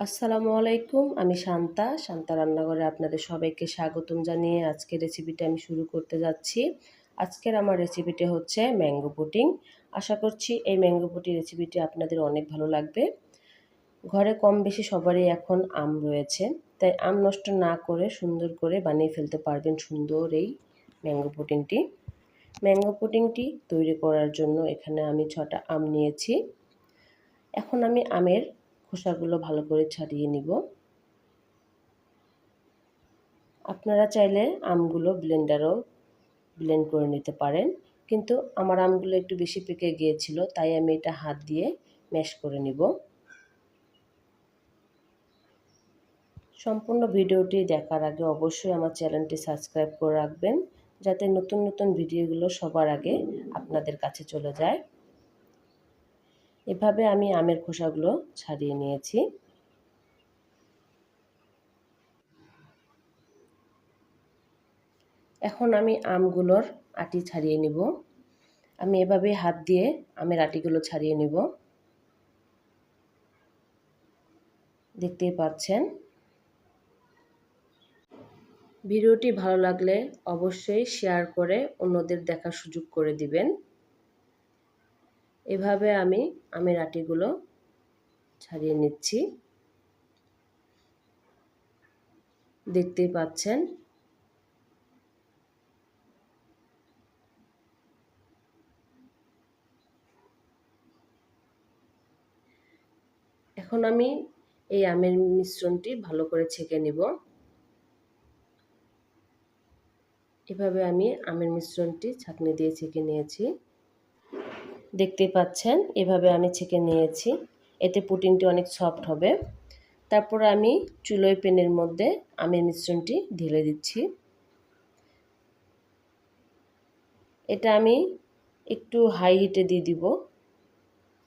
আসসালামু আলাইকুম, আমি শান্তা। শান্তা রান্নাঘরে আপনাদের সবাইকে স্বাগতম জানিয়ে আজকের রেসিপিটা আমি শুরু করতে যাচ্ছি। আজকের আমার রেসিপিটি হচ্ছে ম্যাঙ্গো পুটিং আশা করছি এই ম্যাঙ্গো পুটি রেসিপিটি আপনাদের অনেক ভালো লাগবে। ঘরে কম বেশি সবারই এখন আম রয়েছে, তাই আম নষ্ট না করে সুন্দর করে বানিয়ে ফেলতে পারবেন সুন্দর এই ম্যাঙ্গো পুটিংটি ম্যাঙ্গো পুটিংটি তৈরি করার জন্য এখানে আমি ছটা আম নিয়েছি। এখন আমি আমের খোসাগুলো ভালো করে ছাড়িয়ে নিব। আপনারা চাইলে আমগুলো ব্লেন্ডারও ব্লেন্ড করে নিতে পারেন। কিন্তু আমার আমগুলো একটু বেশি পেকে গিয়েছিল, তাই আমি এটা হাত দিয়ে ম্যাশ করে নিব। সম্পূর্ণ ভিডিওটি দেখার আগে অবশ্যই আমার চ্যানেলটি সাবস্ক্রাইব করে রাখবেন, যাতে নতুন নতুন ভিডিওগুলো সবার আগে আপনাদের কাছে চলে যায়। এভাবে আমি আমের খোসাগুলো ছাড়িয়ে নিয়েছি। এখন আমি আমগুলোর আটি ছাড়িয়ে নিব। আমি এভাবে হাত দিয়ে আমের আটিগুলো ছাড়িয়ে নিব। দেখতেই পাচ্ছেন? ভিডিওটি ভালো লাগলে অবশ্যই শেয়ার করে অন্যদের দেখার সুযোগ করে দিবেন। এভাবে আমি আমের আটিগুলো ছাড়িয়ে নিচ্ছি। দেখতেই পাচ্ছেন। এখন আমি এই আমের মিশ্রণটি ভালো করে ছেঁকে নিব। এভাবে আমি আমের মিশ্রণটি ছাঁকনি দিয়ে ছেঁকে নিয়েছি। দেখতে পাচ্ছেন, এভাবে আমি ছেঁকে নিয়েছি। এতে পুটিংটি অনেক সফট হবে। তারপর আমি চুলোয় পেনের মধ্যে আমের মিশ্রণটি ঢেলে দিচ্ছি। এটা আমি একটু হাই হিটে দিয়ে দিব।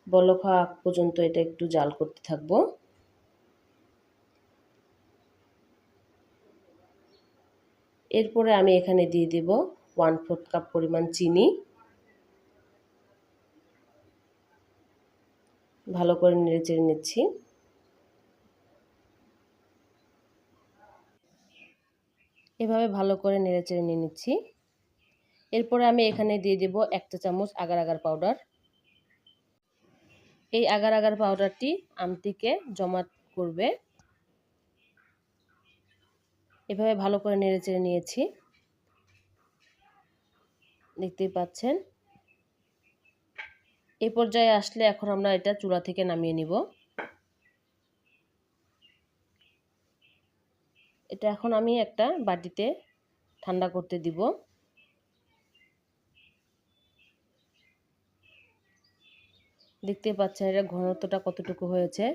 বলক হওয়া পর্যন্ত এটা একটু জাল করতে থাকব। এরপরে আমি এখানে দিয়ে দেব ওয়ান ফোর্থ কাপ পরিমাণ চিনি। ভালো করে নেড়ে চেড়ে নিচ্ছি। এভাবে ভালো করে নেড়ে চেড়ে নিয়ে নিচ্ছি। এরপরে আমি এখানে দিয়ে দেব একটা চামচ আগার আগার পাউডার। এই আগার আগার পাউডারটি আমটিকে জমা করবে। এভাবে ভালো করে নেড়ে চেড়ে নিয়েছি। দেখতেই পাচ্ছেন। এই পর্যায়ে আসলে এখন আমরা এটা চূড়া থেকে নামিয়ে নিব। এটা এখন আমি একটা বাটিতে ঠান্ডা করতে দিব। দেখতে পাচ্ছেন এটা ঘনত্বটা কতটুকু হয়েছে।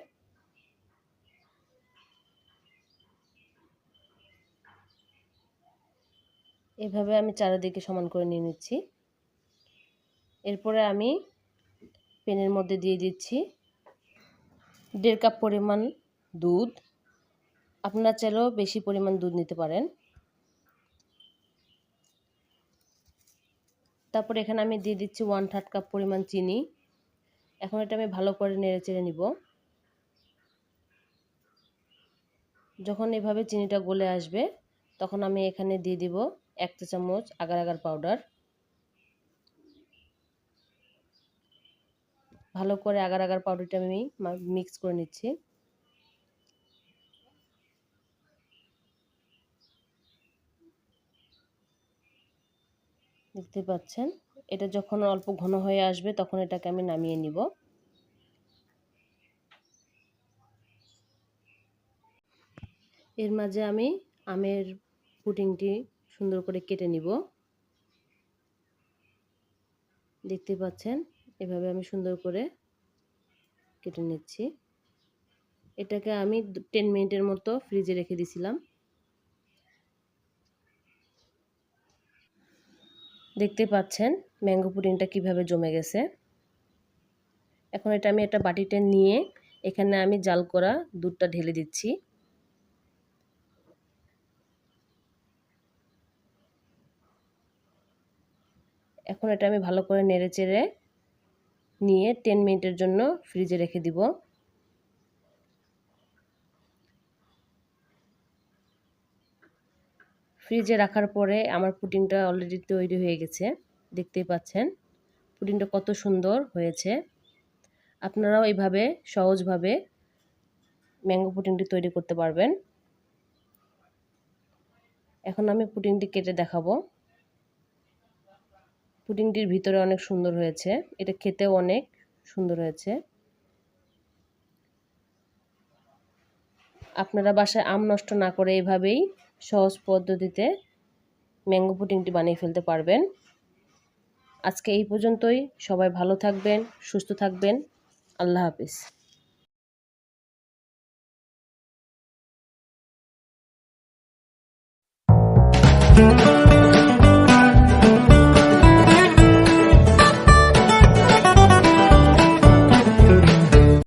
এভাবে আমি চারিদিকে সমান করে নিয়ে নিচ্ছি। এরপরে আমি প্যানের মধ্যে দিয়ে দিচ্ছি। দেড় কাপ পরিমাণ দুধ। আপনারা চাইলেও বেশি পরিমাণ দুধ নিতে পারেন। তারপর এখানে আমি দিয়ে দিচ্ছি ওয়ান থার্ড কাপ পরিমাণ চিনি। এখন এটা আমি ভালো করে নেড়ে চেড়ে নিব। যখন এভাবে চিনিটা গলে আসবে, তখন আমি এখানে দিয়ে দিব এক চা চামচ আগার আগার পাউডার। ভালো করে আগার আগার পাউডারটা আমি মিক্স করে নিচ্ছি। দেখতে পাচ্ছেন? এটা যখন অল্প ঘন হয়ে আসবে তখন এটাকে আমি নামিয়ে নিব। এর মাঝে আমি আমের পুডিংটি সুন্দর করে কেটে নিব। দেখতে পাচ্ছেন? এভাবে আমি সুন্দর করে কেটে নিচ্ছি। এটাকে আমি টেন মিনিটের মতো ফ্রিজে রেখে দিছিলাম। দেখতে পাচ্ছেন ম্যাঙ্গো পুডিংটা কীভাবে জমে গেছে। এখন এটা আমি একটা বাটিতে নিয়ে এখানে আমি জাল করা দুধটা ঢেলে দিচ্ছি। এখন এটা আমি ভালো করে নেড়ে চেড়ে নিয়ে টেন মিনিটের জন্য ফ্রিজে রেখে দিব। ফ্রিজে রাখার পরে আমার পুটিংটা অলরেডি তৈরি হয়ে গেছে, দেখতেই পাচ্ছেন। পুটিংটা কত সুন্দর হয়েছে। আপনারাও এইভাবে সহজভাবে ম্যাঙ্গো পুডিংটি তৈরি করতে পারবেন। এখন আমি পুটিংটি কেটে দেখাবো। পুডিংটির ভিতরে অনেক সুন্দর হয়েছে। এটা খেতেও অনেক সুন্দর হয়েছে। আপনারা বাসায় আম নষ্ট না করে এভাবেই সহজ পদ্ধতিতে ম্যাঙ্গো পুডিংটি বানিয়ে ফেলতে পারবেন। আজকে এই পর্যন্তই। সবাই ভালো থাকবেন, সুস্থ থাকবেন। আল্লাহ হাফিজ।